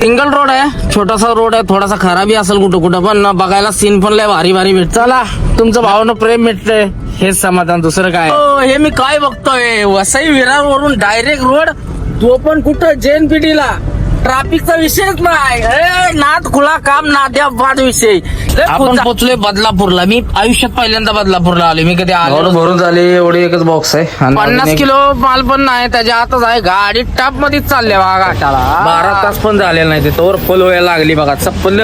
Single road आहे छोटासा road आहे थोडासा खराबी असेल कुठं कुठं पण बघायला सीन पण लय भारी भारी भेट चला तुमचं भावनं प्रेम भेटतंय हेच समाधान दुसरं काय? हो, हे मी काय बघतोय? वसई विरार वरून डायरेक्ट रोड तो पण कुठं? जैन पिढीला ट्रॅफिकचा विषयच नाही. ए, नाद खुळा काम नाद्या बाद विषय. आपण पोचलोय बदलापूरला. मी आयुष्यात पहिल्यांदा बदलापूरला आलो मी कधी आलो भरून झाले एवढे एकच बॉक्स आहे. आणि पन्नास अजून एक- किलो माल पण नाही त्याच्या आतच आहे. गाडी टॉप मध्येच चालल्या बघा घाटाला. बारा तास पण झालेला नाही ते तोवर फुल व्हायला लागली बघा चप्पल.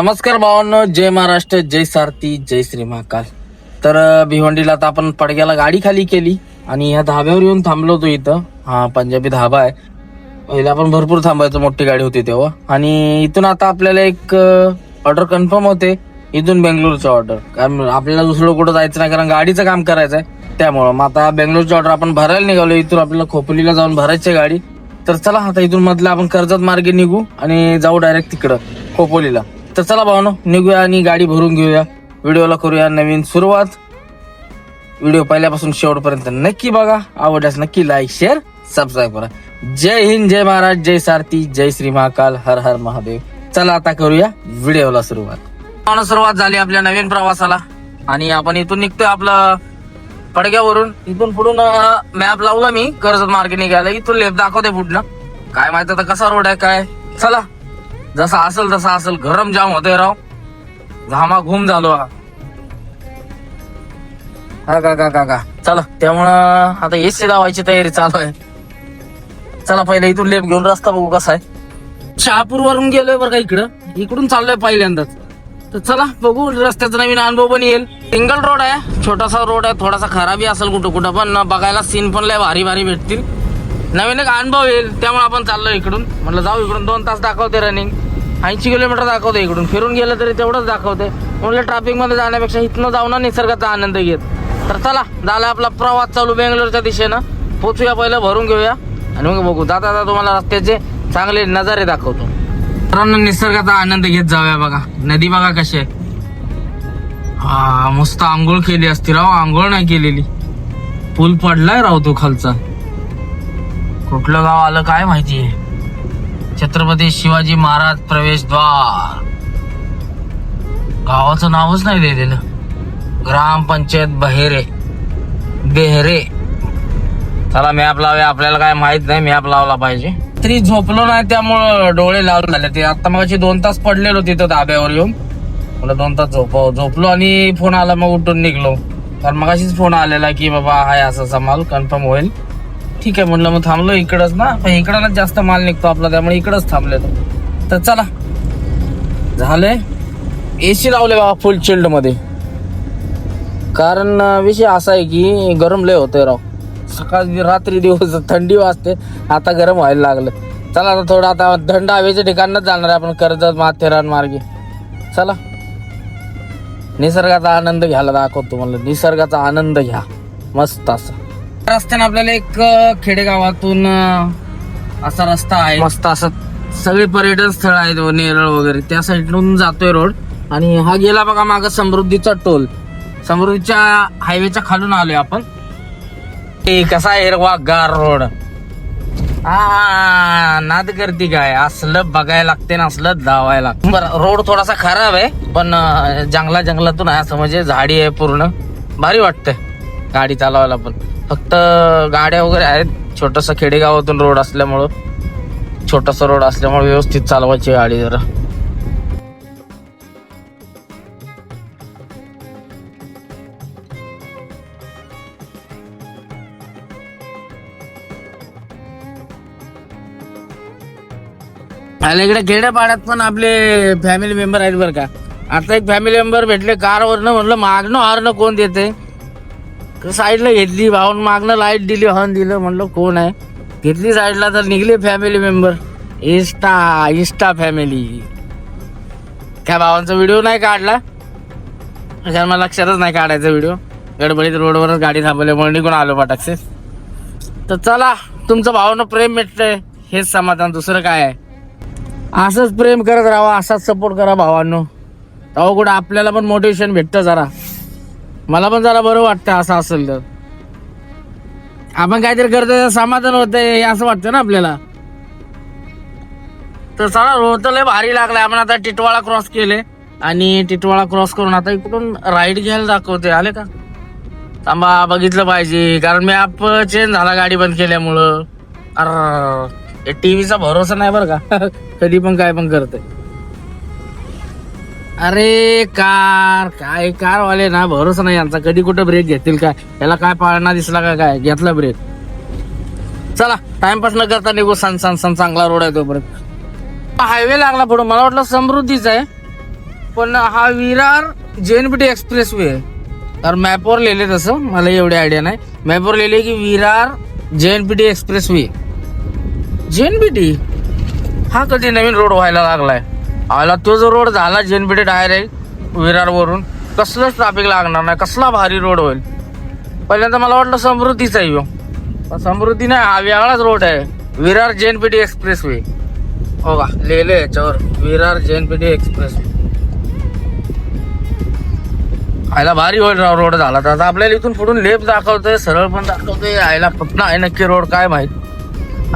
नमस्कार भावांनो जय महाराष्ट्र जय सारथी जय श्री महाकाल. तर भिवंडीला आता आपण पडग्याला गाडी खाली केली आणि ह्या धाब्यावर येऊन थांबलो होतो इथं. हा पंजाबी धाबा आहे. पहिला आपण भरपूर थांबायचो मोठी गाडी होती तेव्हा. आणि इथून आता आपल्याला एक ऑर्डर कन्फर्म होते. इथून बेंगलोरचा ऑर्डर कारण आपल्याला दुसरं कुठं जायचं नाही कारण गाडीचं काम करायचं आहे त्यामुळं मग आता बेंगलोरची ऑर्डर आपण भरायला निघालो. इथून आपल्याला खोपोलीला जाऊन भरायची आहे गाडी. तर चला आता इथून मधलं आपण कर्जत मार्गे निघू आणि जाऊ डायरेक्ट तिकडं खोपोलीला. तर चला भावनो निघूया आणि गाडी भरून घेऊया. व्हिडिओला करूया नवीन सुरुवात. व्हिडिओ पहिल्यापासून शेवटपर्यंत नक्की बघा. आवडल्यास नक्की लाईक शेअर सबस्क्राईब करा. जय हिंद जय महाराज जय सारथी जय श्री महाकाल हर हर महादेव. चला आता करूया व्हिडिओला सुरुवात. सुरुवात झाली आपल्या नवीन प्रवासाला. आणि आपण इथून निघतोय आपलं पडग्यावरून. इथून पुढून मॅप लावला मी. कर्जत मार्गे निघायला. इथून लेप दाखवते पुढनं. काय माहीत आता कसा रोड आहे काय? चला. जसा असेल तसा असेल गरम जाम होते राव. घामा घुम झालो हा. का का का का. चला त्यामुळं आता एसी लावायची तयारी चालू आहे. चला पहिले इथून लेप घेऊन रस्ता बघू कसा आहे. शहापूर वरून गेलोय बरं का इकडं. इकडून चाललोय पहिल्यांदाच. तर चला बघू रस्त्याचा नवीन अनुभव पण येईल. सिंगल रोड आहे. छोटासा रोड आहे. थोडासा खराबी असेल कुठं कुठं पण बघायला सीन पण लय भारी भारी भेटतील. नवीन एक अनुभव येईल. त्यामुळे आपण चाललोय इकडून. म्हटलं जाऊ इकडून. दोन तास दाखवते रनिंग ऐंशी किलोमीटर दाखवते इकडून. फिरून गेलं तरी तेवढंच दाखवते म्हटलं ट्रॅफिकमध्ये जाण्यापेक्षा इथनं जाऊ ना निसर्गाचा आनंद घेत. तर चला झाला आपला प्रवास चालू बेंगलोरच्या दिशेनं. पोचूया पहिलं भरून घेऊया. आणि मग बघू. जाता जाता तुम्हाला रस्त्याचे चांगले नजारे दाखवतो. मित्रांनो निसर्गाचा आनंद घेत जाऊया बघा. नदी बघा कशी आहे. हा मस्त आंघोळ केली असती राव. आंघोळ नाही केलेली. पूल पडलाय राव तो खालचा. कुठलं गाव आलं काय माहितीये. छत्रपती शिवाजी महाराज प्रवेशद्वार. गावाचं नावच नाही दिलेलं ग्रामपंचायत बहेरे. बेहरे. चला मॅप लावूया. आपल्याला काय माहीत नाही मॅप लावला पाहिजे. तरी झोपलो नाही त्यामुळं डोळे लावून झाले. ते आता मग दोन तास पडलेलो तिथं धाब्यावर येऊन मला दोन तास झोप झोपलो आणि फोन आला मग उठून निघलो. कारण मग फोन आलेला की बाबा हाय असा समाल कन्फर्म होईल. ठीक आहे म्हणलं मग थांबलो इकडंच ना. पण इकडं जास्त माल निघतो आपला त्यामुळे इकडंच थांबले तर चला. झाले ए सी लावले बाबा फुल चिल्डमध्ये. कारण विषय असा आहे की गरम लय होतंय राव. सकाळ रात्री दिवस थंडी वाजते. आता गरम व्हायला लागलं. चला आता थोडं आता थंड हवेच्या ठिकाणच जाणार आहे आपण कर्जत माथेरान मार्गे. चला. निसर्गाचा आनंद घ्यायला दाखवतो तुम्हाला. निसर्गाचा आनंद घ्या. मस्त असा. रस्त्याने आपल्याला एक खेडेगावातून असा रस्ता आहे. मस्त असं सगळे पर्यटन स्थळ आहेत व नेरळ वगैरे. त्या साईडून जातोय रोड. आणि हा गेला बघा माग समृद्धीचा टोल. समृद्धीच्या हायवेच्या खालून आलोय आपण. ते कसा आहे हिरवा गार रोड. हा नाद करती काय? असलं बघायला लागते ना असलं धावायला बरं रोड थोडासा खराब आहे पण जंगला जंगलातून आहे असं म्हणजे झाडी आहे पूर्ण. भारी वाटतंय. गाडी चालवायला पण. फक्त गाड्या वगैरे आहेत. छोटस खेडेगावातून रोड असल्यामुळं छोटासा रोड असल्यामुळे व्यवस्थित चालवायची गाडी जरा. इकडे खेड्यापाड्यात पण आपले फॅमिली मेंबर आहेत बरं का. आता एक फॅमिली मेंबर भेटले कारवरनं म्हणलं मागणं हारणं कोण देते साईडला घेतली भाऊन मागणं लाइट दिली हॉर्न दिलं म्हणलं कोण आहे? घेतली साईडला तर निघले family member insta insta family काय भावांचा व्हिडिओ नाही काढला? अशा मला लक्षातच नाही काढायचा व्हिडिओ गडबडीत रोडवरच गाडी थांबवल्यामुळे निघून आलो पाटाकसे तर चला तुमचं भावानं प्रेम भेटतंय हेच समाधान दुसरं काय आहे? असंच प्रेम करत राहा असाच सपोर्ट करा भावांनो. अहो कुठं आपल्याला पण मोटिवेशन भेटतं जरा. मला पण जरा बरं वाटतं असं असेल तर. आपण काहीतरी करतोय समाधान होतंय हे असं वाटतं ना आपल्याला. तर चला रोड तर लय भारी लागलाय. आपण आता टिटवाळा क्रॉस केले. आणि टिटवाळा क्रॉस करून आता इकडून राईड घ्यायला दाखवते आले का? थांबा बघितलं पाहिजे. कारण मी ॲप चेंज झाला गाडी बंद केल्यामुळं. अरे टीव्हीचा भरोसा नाही बरं का? कधी पण काय पण करते अरे कार काय कार वाले ना भरोसा नाही यांचा. कधी कुठं ब्रेक घेतील काय? याला काय पाळणा दिसला का काय? घेतला ब्रेक चला टाइमपास न करता निघू. सन सन सन चांगला रोड आहे तोपर्यंत. हायवे लागला पुढं. मला वाटलं समृद्धीचा आहे. पण हा विरार जेएनपीटी एक्सप्रेस वे आहे. तर मॅपवर लिहिले तसं. मला एवढी आयडिया नाही. मॅपवर लिहिले की Virar JNPT expressway JNPT हा कधी नवीन रोड व्हायला लागलाय. आला तो जो रोड झाला जेएनपीटी डायरेक्ट विरारवरून कसलंच ट्रॅफिक लागणार नाही कसला भारी रोड होईल? पहिल्यांदा मला वाटलं समृद्धीचा येऊ पण समृद्धी नाही हा वेगळाच रोड आहे. विरार जेएनपीटी एक्सप्रेस वे हो का? लिहिले याच्यावर विरार जेएनपीटी एक्सप्रेस वे आयला भारी होईल राव रोड झाला तर. आता आपल्याला इथून पुढून लेप दाखवतोय सरळ पण दाखवतोय. आयला कुठं आहे नक्की रोड काय माहीत?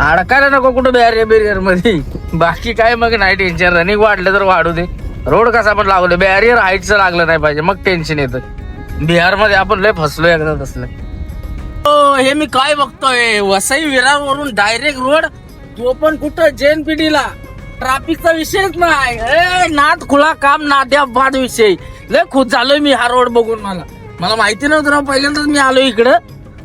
अडकायला नको कुठं बॅरियर बेरियरमध्ये. बाकी काय मग नाही टेन्शन रनिंग वाढलं तर वाढू दे. रोड कसा पण लागलो बॅरियर हाईटचं लागलं नाही पाहिजे. मग टेन्शन येतं. बिहारमध्ये आपण लय फसलो एकदा तसलं. हो हे मी काय बघतोय? वसई विरार वरून डायरेक्ट रोड तो पण कुठं? जैन पिढीला ट्राफिकचा विषयच नाही. ए, नाद खुला काम नाद्या बाद विषय. लय खुश झालोय मी हा रोड बघून मला. मला माहिती नव्हतं ना पहिल्यांदाच मी आलो इकडं.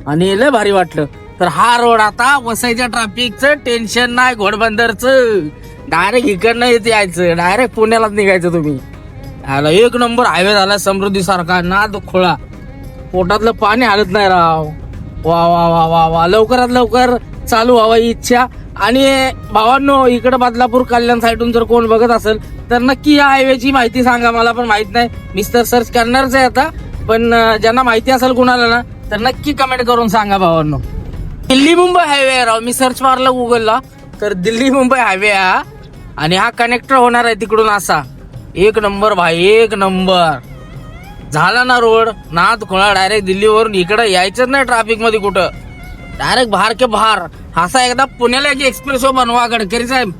आणि लय भारी वाटलं. तर हा रोड आता वसईच्या ट्रॅफिकचं टेन्शन नाही घोडबंदरचं. डायरेक्ट इकडनं येत यायचं डायरेक्ट पुण्यालाच निघायचं तुम्ही. आला एक नंबर हायवे झाला समृद्धी सारखा नाद खोळा पोटातलं पाणी हलत नाही राव. वा वा वा वा वा. लवकरात लवकर चालू व्हावा ही इच्छा. आणि भावांनो इकडं बदलापूर कल्याण साईडून जर कोण बघत असेल तर नक्की या हायवेची माहिती सांगा. मला पण माहीत नाही. मिस्टर सर्च करणारच आहे आता. पण ज्यांना माहिती असेल कुणाला ना तर नक्की कमेंट करून सांगा भावांनो. दिल्ली मुंबई हायवे राव. मी सर्च मारला गुगलला तर दिल्ली मुंबई हायवे हा. आणि हा कनेक्टर होणार आहे तिकडून असा. एक नंबर भाई एक नंबर. झाला ना रोड. नाद खोळा डायरेक्ट दिल्लीवरून इकडे यायचंच नाही ट्रॅफिकमध्ये कुठं. डायरेक्ट बाहेर के बाहेर. असा एकदा पुण्याला एक एक्सप्रेस हो बनवा गडकरी साहेब.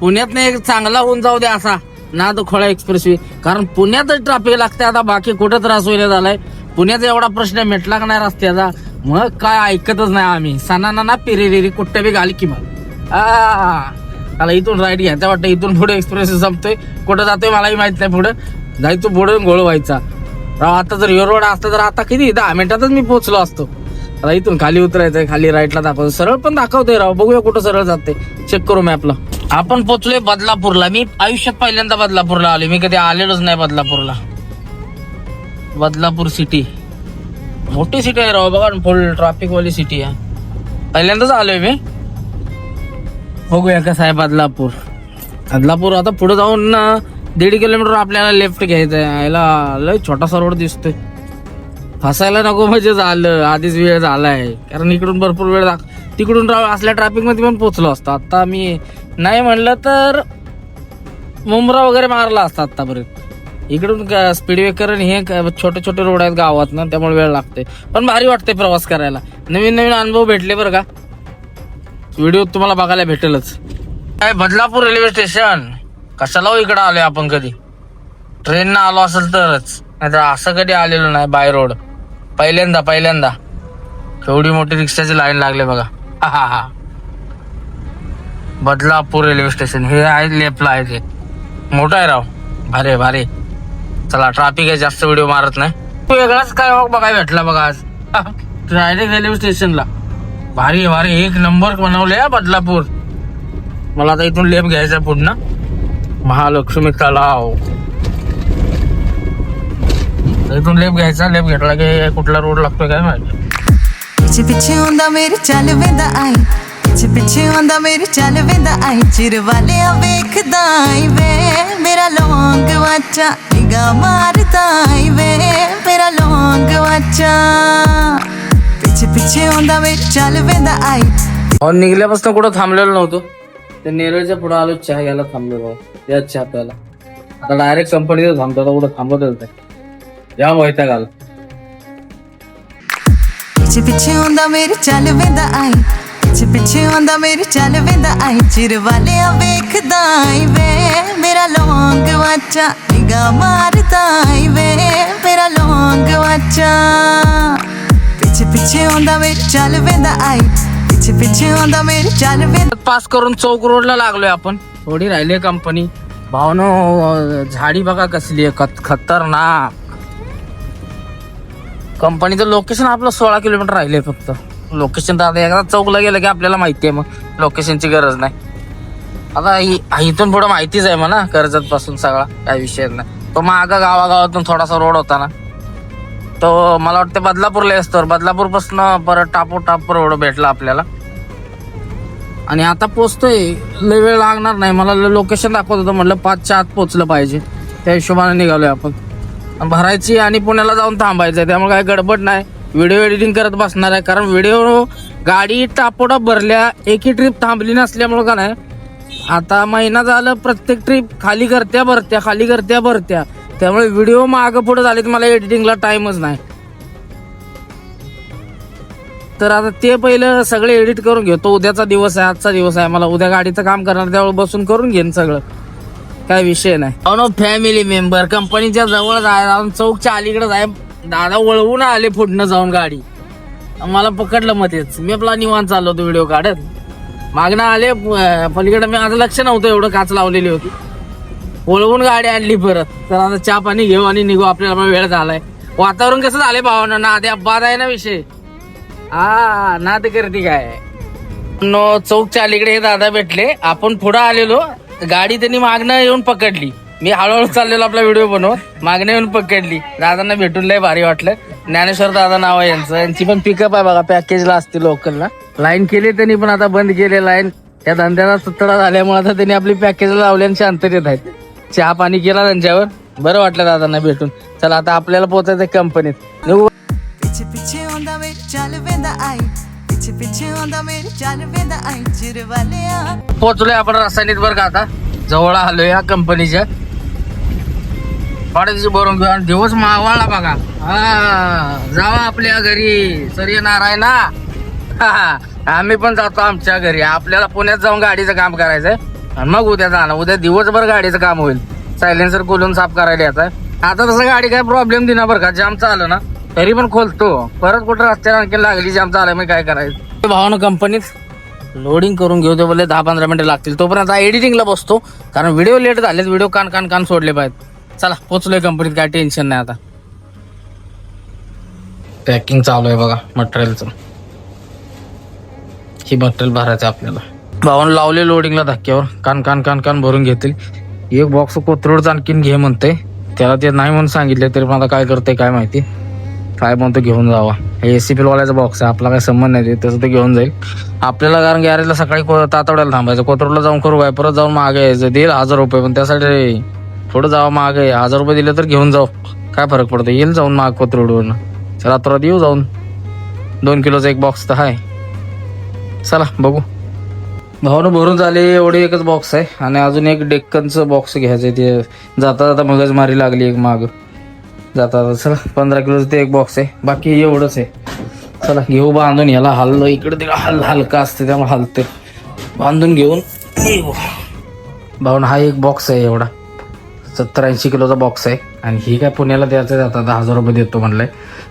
पुण्यात एक चांगला होऊन जाऊ दे असा. नाद खोळा एक्सप्रेस वे. कारण पुण्यातच ट्रॅफिक लागते आता. बाकी कुठं त्रास होईल झालाय. पुण्याचा एवढा प्रश्न मिटला का नाही रस्त्याचा? मग काय ऐकतच नाही आम्ही. सणाना ना पिरेरी कुठं बी घाली की मग. आ मला इथून राईट घ्यायचं वाटतं इथून पुढे एक्सप्रेस संपतोय. कुठं जातोय मलाही माहीत नाही पुढं. जायचो पुढे घोळ व्हायचा. राव आता जर ह्यो रोड असता तर आता किती? दहा मिनिटातच मी पोचलो असतो. आता इथून खाली उतरायचंय खाली राईटला दाखवतो सरळ पण दाखवतोय राव बघूया कुठं सरळ जाते चेक करू मॅपला आपण पोचलोय बदलापूरला. मी आयुष्यात पहिल्यांदा बदलापूरला आलोय. मी कधी आलेलोच नाही बदलापूरला. बदलापूर सिटी मोठी सिटी आहे राव बघा फुल ट्रॅफिक वाली सिटी आहे. पहिल्यांदाच आलोय मी. बघूया कसं आहे बदलापूर बदलापूर आता पुढे जाऊन ना दीड किलोमीटर आपल्याला लेफ्ट घ्यायचं आहे याला लय छोटासा रोड दिसतोय. फसायला नको म्हणजे झालं. आधीच वेळ झालाय. कारण इकडून भरपूर वेळ दाख तिकडून राव असल्या ट्रॅफिकमध्ये पण पोचलो असतो. आता मी नाही म्हणलं तर मुंबरा वगैरे मारला असता आतापर्यंत. इकडून स्पीड ब्रेकर आणि हे क- छोटे छोटे रोड आहेत गावात ना त्यामुळे वेळ लागते. पण भारी वाटते प्रवास करायला. नवीन नवीन अनुभव भेटले बरं का? व्हिडिओ तुम्हाला बघायला भेटेलच. काय बदलापूर रेल्वे स्टेशन कशाला हो इकडं आलोय आपण कधी? ट्रेननं आलो असेल तरच. नाहीतर असं कधी आलेलो नाही बाय रोड पहिल्यांदा पहिल्यांदा. केवढी मोठी रिक्षाची लाईन लागले बघा. हा हा हा. बदलापूर रेल्वे स्टेशन हे आहे लेफ्टला आहे ते. मोठं आहे राव. भारे भारे चला ट्रॅफिक आहे जास्त व्हिडिओ मारत नाही तू वेगळाच काय बघाय भेटला बघा आज डायरेक्ट रेल्वे स्टेशनला भारी भारी एक नंबर बनवले हा बदलापूर मला आता इथून लेप घ्यायचा पुढनं महालक्ष्मी तलाव इथून लेप घ्यायचा लेप घेतला की कुठला रोड लागतोय काय माहिती ਪਿੱਛੇ ਪਿੱਛੇ ਆਉਂਦਾ ਮੇਰੀ ਚੱਲ ਵੇਂਦਾ ਆਈ ਪਿੱਛੇ ਪਿੱਛੇ ਆਉਂਦਾ ਮੇਰੀ ਚੱਲ ਵੇਂਦਾ ਆਈ ਚਿਰ ਵਾਲਿਆ ਵੇਖਦਾ ਆਈ ਵੇ ਮੇਰਾ ਲੌਂਗ ਵਾਚਾ ਨਿਗਾ ਮਾਰਦਾ ਆਈ ਵੇ ਮੇਰਾ ਲੌਂਗ ਵਾਚਾ ਪਿੱਛੇ ਪਿੱਛੇ ਆਉਂਦਾ ਮੇਰੀ ਚੱਲ ਵੇਂਦਾ ਆਈ और निघल्यापासून कुठं थांबलेलो नव्हतो ते नेरळच्या पुढे आलो चहा घ्यायला थांबलेलो याच चहा प्यायला आता डायरेक्ट कंपनीत थांबतो आता कुठं थांबत नाही जाम वैताग आला ਪਿੱਛੇ ਪਿੱਛੇ ਆਉਂਦਾ ਮੇਰੀ ਚੱਲ ਵੇਂਦਾ ਆਈ ਪਿੱਛੇ ਪਿੱਛੇ ਆਉਂਦਾ ਮੇਰੀ ਚੱਲ ਵੇਂਦਾ ਆਈ ਚਿਰ ਵਾਲਿਆ ਵੇਖਦਾ ਆਈ ਵੇ ਮੇਰਾ ਲੌਂਗ ਵਾਚਾ लांगा मारता वे मेरा लौंग वाचा। पिछे पिछे आंदा वे चल वेंदा आई। पिछे पिछे आंदा मेरे पास करून चौक रोडला लागलोय आपण. थोडी राहिली कंपनी भावनो झाडी बघा कसली आहे खत खतरनाक. कंपनीचं लोकेशन आपलं सोळा किलोमीटर राहिले फक्त. लोकेशन तर आता एकदा चौकला गेलं की आपल्याला माहिती आहे मग. लोकेशनची गरज नाही. आता इथून पुढं माहितीच आहे म्हणा कर्जत पासून सगळा काय विषय नाही. तो मागं गावागावातून थोडासा रोड होता ना. तो मला वाटतं बदलापूरला असतो. बदलापूरपासून परत टापो टाप रोड भेटला आपल्याला. आणि आता पोचतोय. लय वेळ लागणार नाही. मला लोकेशन दाखवत होतं. म्हटलं पाचच्या आत पोचलं पाहिजे. त्या हिशोबाने निघालोय आपण. भरायची आणि पुण्याला जाऊन थांबायचं त्यामुळे काही गडबड नाही. व्हिडिओ एडिटिंग करत बसणार आहे. कारण व्हिडिओ गाडी टापोटाप भरल्या एकही ट्रिप थांबली नसल्यामुळं का नाही आता महिना झालं प्रत्येक ट्रिप खाली करत्या भरत्या खाली करत्या भरत्या. त्यामुळे व्हिडिओ मागं पुढे झालेत मला एडिटिंगला टाइमच नाही. तर आता ते पहिलं सगळे एडिट करून घेऊ. तो उद्याचा दिवस आहे आजचा दिवस आहे. मला उद्या गाडीचं काम करणार त्यावेळेस बसून करून घेईन सगळं. काय विषय नाही. अनो फॅमिली मेंबर कंपनीच्या जवळ जाऊन चौकच्या अलीकडे जाय. दादा वळवून आले पुढनं जाऊन गाडी. मला पकडलं मग तेच मी आपला निवांत चाललो होतो व्हिडिओ काढत. मागणं आले पलीकडे मी आता लक्ष नव्हतं एवढं काच लावलेली होती. वळवून गाडी आणली परत. तर आता चहा पाणी घेऊ आणि निघू. आपल्याला वेळ झालाय. वातावरण कसं झालंय भावना? ना आधी बाद आहे ना विषय? हा ना ते गर्दी काय? नो चौकच्या अलीकडे हे दादा भेटले. आपण पुढं आलेलो. गाडी त्यांनी मागणं येऊन पकडली. मी हळूहळू चाललेलो आपला व्हिडिओ बनवत मागणं येऊन पकडली दादांना भेटून लय भारी वाटलं ज्ञानेश्वर दादा नाव आहे यांचं यांची पण पिकअप आहे बघा पॅकेजला असते लोकलला लाईन केली त्यांनी पण आता बंद केले लाईन त्या धंद्याला सुतडा झाल्यामुळे आता त्यांनी आपली पॅकेज लावली आणि शांततेत आहेत चहा पाणी केला त्यांच्यावर बरं वाटलं दादांना भेटून चला आता आपल्याला पोहोचायचं कंपनीत निघू ਪਿੱਛੇ ਪਿੱਛੇ ਆਉਂਦਾ ਮੇਰੀ ਚੱਲ ਵੇਂਦਾ ਆਈ ਪਿੱਛੇ ਪਿੱਛੇ ਆਉਂਦਾ ਮੇਰੀ ਚੱਲ ਵੇਂਦਾ ਆਈ ਚਿਰ ਵਾਲਿਆ पोहोचलोय आपण रासायनिक बरं का आता जवळ आलोय या कंपनीच्या पाण्याची बरोबर घेऊ आणि दिवस मावाळा बघा. हा जावा आपल्या घरी. सूर्यनारायणा हा, आम्ही पण जातो आमच्या घरी. आपल्याला पुण्यात जाऊन गाडीचं काम करायचंय. आणि मग उद्या जाणार. उद्या दिवसभर गाडीचं काम होईल. सायलेन्सर खोलून साफ करायला येत आता तसं गाडी काय प्रॉब्लेम दिना बरं का. जाम चालू ना. तरी पण खोलतो. परत कुठं रस्त्याला आणखी लागली जाम चालू मग काय करायचं? भावानं कंपनीत लोडिंग करून घेऊ ते बोलले. दहा पंधरा मिनिटं लागतील. तोपर्यंत एडिटिंगला बसतो. कारण व्हिडिओ लेट झालेत. व्हिडिओ कान कान कान सोडले पाहिजेत. चला पोचलोय कंपनीत काय टेन्शन नाही आता. पॅकिंग चालू आहे बघा मटेरियलचं ही मटेरियल भरायचं आपल्याला. भाऊन लावले लोडिंगला धक्क्यावर. कान कान कान कान भरून घेतील. एक बॉक्स कोथरूडचा आणखीन घे म्हणते त्याला ते नाही म्हणून सांगितले तरी मला आता काय करते काय माहिती. काय म्हणतो घेऊन जावा. हे सी वाल्याचा बॉक्स आहे आपला काय संबंध नाही तसं ते घेऊन जाईल. आपल्याला कारण गॅरेजला सकाळी को- तातवड्याला थांबायचं. कोथरूडला जाऊन करू काय परत जाऊन मागे यायचं. देईल हजार रुपये पण त्यासाठी थोडं जावं आहे हजार रुपये दिले तर घेऊन जाऊ. काय फरक पडतो? येईल जाऊन माग कोथरूडवरून रात्रात येऊ जाऊन. दोन किलोचा एक बॉक्स तर आहे चला बघू. भावनं भरून झाले एवढे एकच बॉक्स आहे. आणि अजून एक डेक्कनचं बॉक्स घ्यायचं आहे ते जाता जाता मगज मारी लागली एक माग. जाता जाता चला पंधरा किलोचं ते एक बॉक्स आहे. बाकी एवढंच आहे. चला घेऊ बांधून. याला हल्लो इकडे तिकडे हल हलका असते त्यामुळे हलते बांधून घेऊन येऊ. हा एक बॉक्स आहे एवढा. सत्तर ऐंशी किलोचा बॉक्स आहे. आणि ही काय पुण्याला द्यायचं आहे आता दहा हजार रुपये देतो म्हणलंय.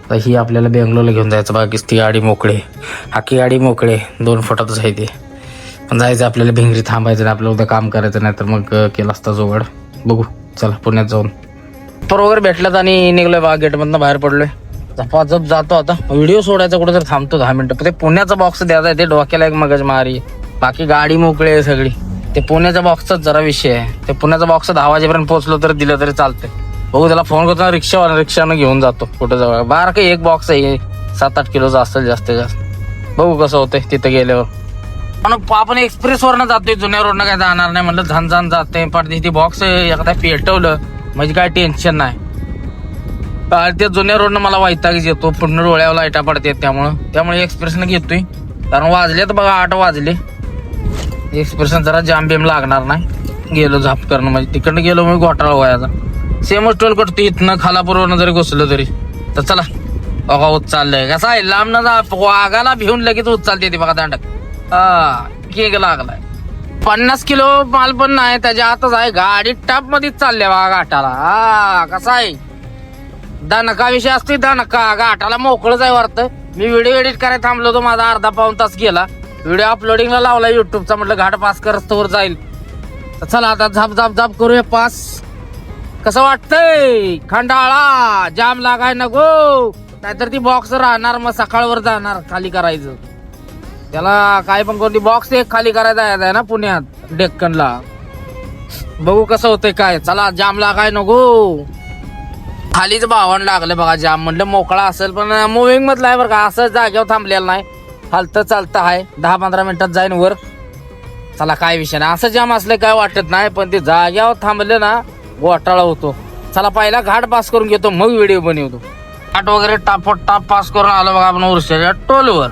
तर ही आपल्याला बेंगलोरला घेऊन जायचं. बाकीच ती गाडी मोकळे हाकी गाडी मोकळे दोन फुटातच आहे ते. पण जायचं आपल्याला भिंगरी थांबायचं नाही आपल्याला उद्या काम करायचं नाही तर मग केला असता जोगड. बघू चला पुण्यात जाऊन. पर वगैरे भेटल्यात आणि निघलोय बा गेटमधनं बाहेर पडलोय. झपाझप जातो आता. व्हिडिओ सोडायचा कुठं तर थांबतो दहा मिनटं. पण ते पुण्याचा बॉक्स द्यायचा आहे ते डोक्याला एक मगज मारी बाकी गाडी मोकळी आहे सगळी. ते पुण्याच्या बॉक्सचाच जरा विषय आहे. ते पुण्याचा बॉक्स दहा वाजेपर्यंत पोहोचलो तर दिलं तरी चालतंय. बघू त्याला फोन करतो रिक्षावाला रिक्षानं घेऊन जातो कुठं जवळ. बारा काही एक बॉक्स आहे सात आठ किलोचा असेल जास्तीत जास्त. बघू कसं होतंय तिथे गेल्यावर. पण आपण एक्सप्रेस वरनं जातोय जुन्या रोडनं काय जाणार नाही म्हणलं झन झन जाते पण तिथे बॉक्स एखादा पेटवलं म्हणजे काय टेन्शन नाही. कारण त्या जुन्या रोडनं मला वैतागच येतो पूर्ण डोळ्यावर लाईटा पडते त्यामुळं. त्यामुळे एक्सप्रेसनं घेतोय. कारण वाजले तर बघा आठ वाजले. एक्सप्रेशन जरा जामबेम लागणार नाही. गेलो झाप करणं म्हणजे. तिकडनं गेलो मी घोटाळा व्हायचा. सेमच टोल करतो. इथनं खालापूरवरनं जरी घुसलं तरी. तर चला. बघा उचललंय. कसं आहे? लांब ना जा वाघाला भिवून लगेच उचलते ती बघा दांडक. हा केक लागलाय. पन्नास किलो माल पण नाही. त्याच्या आतच आहे. गाडी टप मध्येच चालले बा घाटाला. हा कसा आहे? दणका विषय असतो दणका घाटाला मोकळच आहे वाटतं. मी व्हिडिओ एडिट करायला थांबलो होतो. माझा अर्धा पाऊन तास गेला. व्हिडिओ अपलोडिंगला लावला युट्यूबचा म्हटलं घाट पास करत वर जाईल चला आता झाप झाप झाप करूया पास. कसं वाटतंय? खंडाळा जाम लागाय नको. नाहीतर ती बॉक्स राहणार मग सकाळवर जाणार खाली करायचं. त्याला काय पण कोणती बॉक्स एक खाली करायचा आहे ना पुण्यात डेक्कनला. बघू कसं होतंय काय. चला जाम लागाय नको. खालीच भावण लागलं बघा जाम. म्हणलं मोकळा असेल पण मुव्हिंग मधला आहे बरं का असं जागेवर थांबलेलं नाही. हलतं चालतं आहे. दहा पंधरा मिनिटात जाईन वर. चला काय विषय नाही. असं जाम असलं काय वाटत नाही पण ते जाग्यावर थांबले ना घोटाळा होतो. चला पहिला घाट पास करून घेतो मग व्हिडिओ बनवतो. घाट वगैरे टापट टाप पास करून आलो बघा आपण उरशाच्या टोलवर.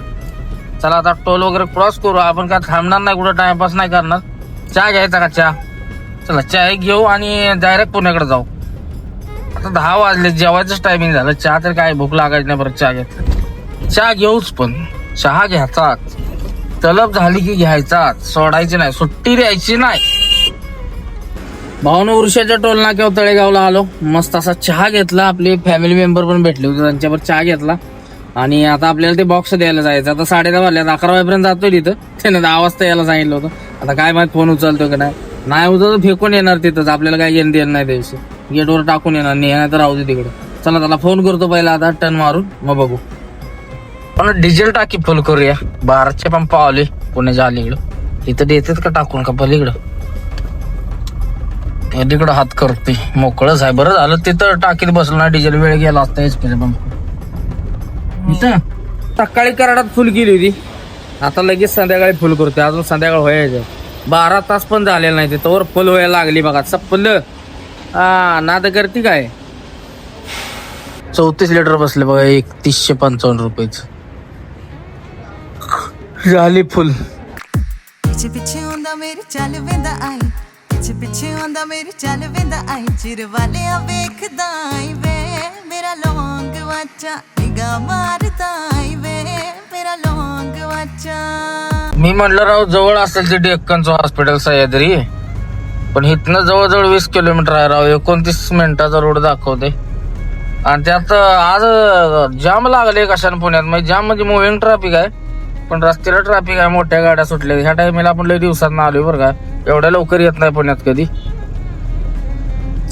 चला आता टोल वगैरे क्रॉस करू. आपण काय थांबणार नाही कुठं टाइमपास नाही करणार. चहा घ्यायचा का चहा? चला चहा घेऊ आणि डायरेक्ट पुण्याकडे जाऊ. आता दहा वाजले जेवायचंच टायमिंग झालं. चहा तर काय भूक लागायची नाही बरं चहा घेत चहा घेऊच पण. चहा घ्यायचाच तलब झाली की घ्यायचाच सोडायची नाही. सुट्टी द्यायची नाही. भाऊन वृषाच्या टोल नाक्यावर तळेगावला आलो. मस्त असा चहा घेतला. आपले फॅमिली मेंबर पण भेटले होते. त्यांच्यावर चहा घेतला. आणि आता आपल्याला ते बॉक्स द्यायला जायचं. आता साडे दहा वाजल्यात अकरा वाजेपर्यंत जातोय तिथं. त्याने दहा वाजता यायला सांगितलं होतं. आता काय माहीत फोन उचलतो की नाही. नाही उचल फेकून येणार तिथंच. आपल्याला काय घेणं देणं नाही त्याविषयी. गेटवर टाकून येणार. नाही नाही तर राहू दे तिकडे. चला त्याला फोन करतो पहिला. आता टर्न मारून. मग बघू. पण डिझेल टाकी फुल करूया. बाराचे पंप आले पुण्याच्या अलीकडं इथं देतात का टाकून का पलीकडं? तिकडं हात करते मोकळंच आहे बरं झालं तिथं टाकीत बसलं ना डिझेल वेळ गेला असता एच पंप इथं सकाळी कराडात फुल केली होती. आता लगेच संध्याकाळी फुल करते अजून संध्याकाळ व्हायचं बारा तास पण झालेला नाही. तिथं फुल व्हायला लागली बघा. चप्पल हा नाद करते काय? चौतीस लिटर बसले बघा एकतीसशे पंचावन्न रुपयेचं. झाली फुल ਪਿੱਛੇ ਪਿੱਛੇ ਆਉਂਦਾ ਮੇਰੀ ਚੱਲ ਵੇਂਦਾ ਆਈ ਪਿੱਛੇ ਪਿੱਛੇ ਆਉਂਦਾ ਮੇਰੀ ਚੱਲ ਵੇਂਦਾ ਆਈ ਚਿਰ ਵਾਲਿਆ ਵੇਖਦਾ ਆਈ ਵੇ ਮੇਰਾ ਲੌਂਗ ਵਾਚਾ ਨਿਗਾ ਮਾਰਦਾ ਆਈ ਵੇ ਮੇਰਾ ਲੌਂਗ ਵਾਚਾ मी म्हणलं राव जवळ असेल ते डेक्कनचं हॉस्पिटल सह्याद्री पण इथनं जवळजवळ वीस किलोमीटर आहे राव एकोणतीस मिनिटाचा रोड दाखवते आणि त्यात आज जाम लागले कशाने पुण्यात म्हणजे जाम म्हणजे मुव्हिंग ट्रॅफिक आहे पण रस्त्याला ट्रॅफिक आहे मोठ्या गाड्या सुटल्या. ह्या टायमिंगला आपण लई दिवसात आलोय बरं का. एवढ्या लवकर येत नाही पुण्यात कधी.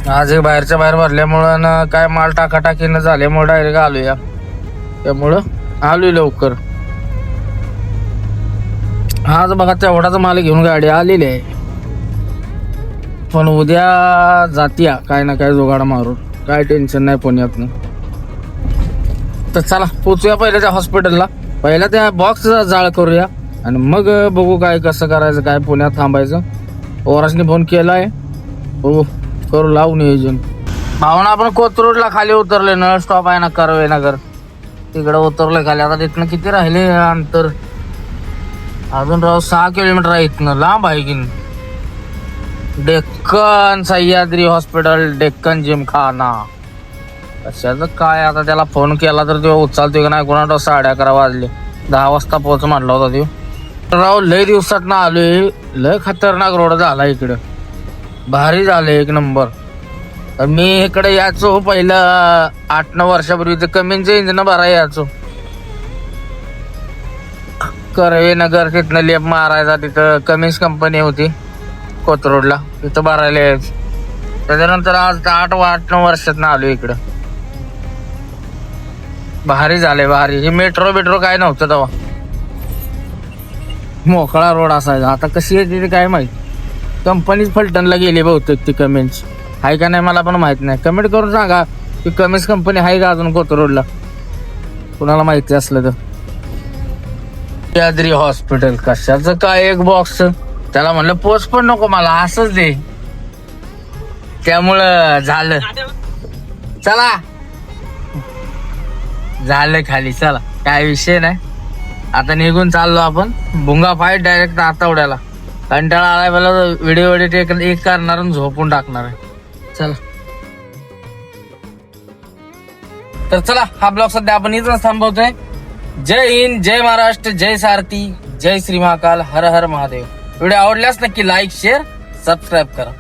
आज हे बाहेरच्या बाहेर भरल्यामुळं काय माल टाकाटाकीनं झाल्यामुळे डायरेक्ट आलोया त्यामुळं आलोय लवकर. आज बघा तेवढाच माल घेऊन गाडी आलेली आहे. पण उद्या जातीया काय ना काय जोगाड मारून. काय टेन्शन नाही पुण्यातनं. तर चला पोचूया पहिल्या त्या हॉस्पिटलला पहिला त्या बॉक्सचा जाळ करूया. आणि मग बघू काय कसं करायचं काय पुण्यात थांबायचं. ओरासने फोन केलाय. बघू करू लावू नियोजन. भावना आपण कोथरूडला खाली उतरले नळ स्टॉप आहे ना करवे नगर तिकडे उतरले खाली. आता तिथनं किती राहिले अंतर? अजून राव सहा किलोमीटर आहे इथनं. लांब आहे की नाही. डेक्कन सह्याद्री हॉस्पिटल डेक्कन जिमखाना. कशाचं? काय आता त्याला फोन केला तर तो उचलतोय की नाही? कोणा साडे अकरा वाजले? दहा वाजता पोहोच म्हटला होता तो राव लय दिवसात ना आलोय. लय खतरनाक रोड झाला इकडं. भारी झालं एक नंबर तर मी इकडे यायचो पहिलं आठ नऊ वर्षापूर्वी. ते कमींचं इंजिन भरा यायचो. करवे नगर तिथनं लेप मारायचा तिथं कमिन्स कंपनी होती कोथरूडला. तिथं भरायला यायचं. त्याच्यानंतर आज आठ आठ नऊ वर्षात ना आलो इकडं. भारी झाले भारी. हे मेट्रो बिट्रो काय नव्हतं तेव्हा. मोकळा रोड असायचा. आता कशी आहे तिथे काय माहीत? कंपनीच फलटणला गेली बहुतेक ती कमेंट्स आहे का नाही मला पण माहीत नाही. कमेंट करून सांगा की कमीच कंपनी आहे का अजून कोथरूड रोडला कुणाला माहिती असलं तर. याद्री हॉस्पिटल कशाचं काय एक बॉक्स त्याला म्हणलं पोच पण नको मला असंच दे. त्यामुळं झालं. चला. झालं खाली चला. काय विषय नाही. आता निघून चाललो आपण. भुंगा फाईट डायरेक्ट आतावड्याला. कंटाळा आलाय मला व्हिडिओ एडिट एक एक करणार आणि झोपून टाकणार आहे. चला. तर चला हा ब्लॉग सध्या आपण इथं थांबवतोय. जय हिंद जय महाराष्ट्र जय सारथी जय श्री महाकाल हर हर महादेव. व्हिडिओ आवडल्यास नक्की लाईक शेअर सबस्क्राईब करा.